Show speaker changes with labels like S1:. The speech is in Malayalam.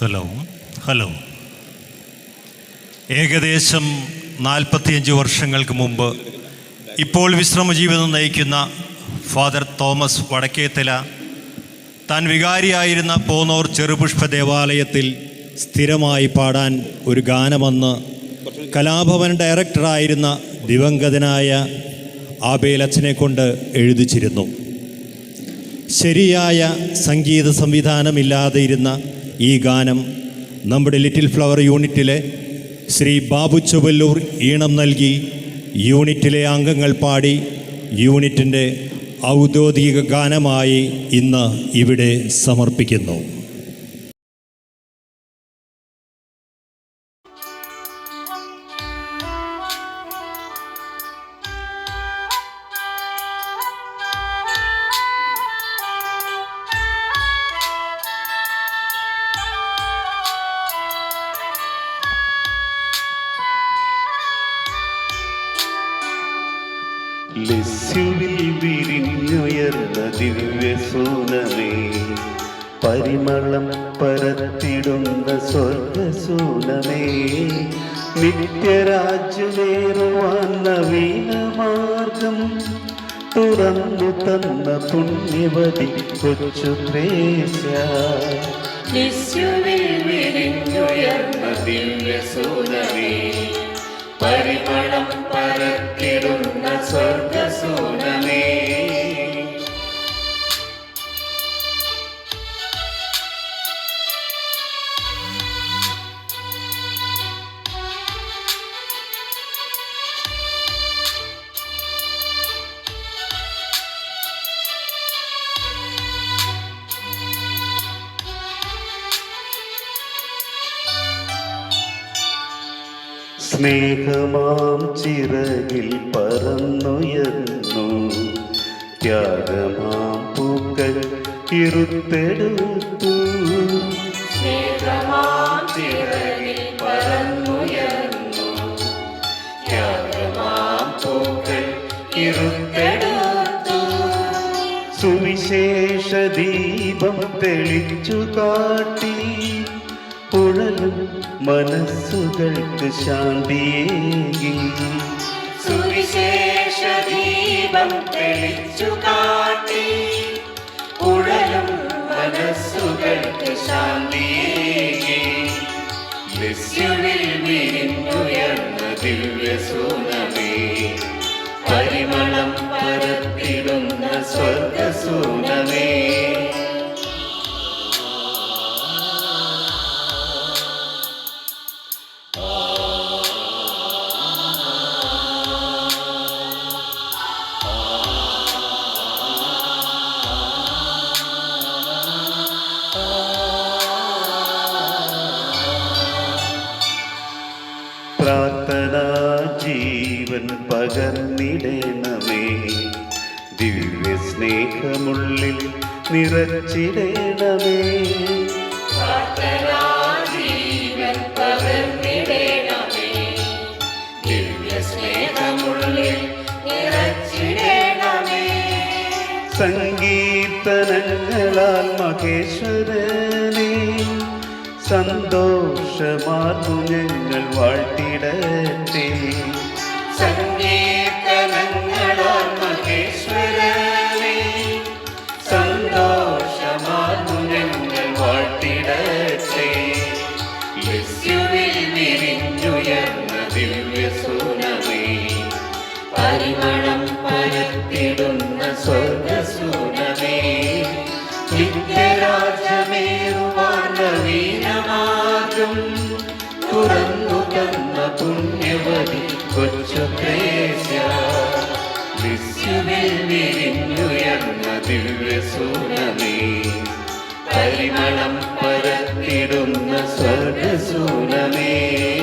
S1: Hello hello. ഏകദേശം നാൽപ്പത്തിയഞ്ച് വർഷങ്ങൾക്ക് മുമ്പ് ഇപ്പോൾ വിശ്രമ ജീവിതം നയിക്കുന്ന ഫാദർ തോമസ് വടക്കേത്തല താൻ വികാരിയായിരുന്ന പോന്നോർ ചെറുപുഷ്പ ദേവാലയത്തിൽ സ്ഥിരമായി പാടാൻ ഒരു ഗാനമെന്ന് കലാഭവൻ ഡയറക്ടറായിരുന്ന ദിവംഗതനായ ആബേലച്ചനെ കൊണ്ട് എഴുതിച്ചിരുന്നു. ശരിയായ സംഗീത സംവിധാനമില്ലാതെ ഇരുന്ന ഈ ഗാനം നമ്മുടെ ലിറ്റിൽ ഫ്ലവർ യൂണിറ്റിലെ ശ്രീ ബാബു ചുവല്ലൂർ ഈണം നൽകി യൂണിറ്റിലെ അംഗങ്ങൾ പാടി യൂണിറ്റിന്റെ ഔദ്യോഗിക ഗാനമായി ഇന്ന് ഇവിടെ സമർപ്പിക്കുന്നു.
S2: ലസ്യുവിൽ വിരിഞ്ഞുയർന്ന ദിവ്യസൂനമേ പരിമളം പരത്തിടുന്ന സ്വർഗസൂനമേ നിത്യരാജ്യമേറുവാൻ നവീനമാർഗം തുറന്നു തന്ന പുണ്യവതി കൊച്ചു
S3: ദിവ്യസൂനമേ പരിമളം പരത്തിടുന്ന
S2: സ്നേഹമാം ചിറകിൽ പറന്നുയർന്നു. ത്യാഗമാം പൂക്കൾ ഇരുത്തെടുത്തു.
S3: സ്നേഹമാം ചിറകിൽ പറന്നുയർന്നു. ത്യാഗമാം പൂക്കൾ ഇരുത്തെടുത്തു.
S2: സുവിശേഷ ദീപം തെളിച്ചു കാട്ടി. ഉഴലും മനസ്സുകൾക്ക് ശാന്തിയേകി
S3: സുവിശേഷ ദീപം തെളിച്ചു കാട്ടി. പുഴലും മനസ്സുകൾക്ക് ശാന്തിയേകി വിരിഞ്ഞുയർന്ന ദിവ്യസൂനമേ
S2: ജീവൻ പകർന്നിടേണമേ ദിവ്യ സ്നേഹമുള്ളിൽ നിറച്ചിടേണമേ. സങ്കീർത്തനങ്ങളാൽ മഹേശ്വരനെ സന്തോഷമാർന്നു ഞങ്ങൾ വാഴ്ത്തിടട്ടെ.
S3: പരിമളം പരത്തിടുന്ന സ്വർഗസൂനമേ നിത്യരാജമേറുവാൻ നവീനമാർഗം തുറന്നു തന്ന പുണ്യവതി കൊച്ചു വിശ്വവിൽ വിരിഞ്ഞുയർന്ന ദിവ്യസൂനമേ. പരിമളം പരത്തിടുന്ന സ്വർഗസൂനമേ.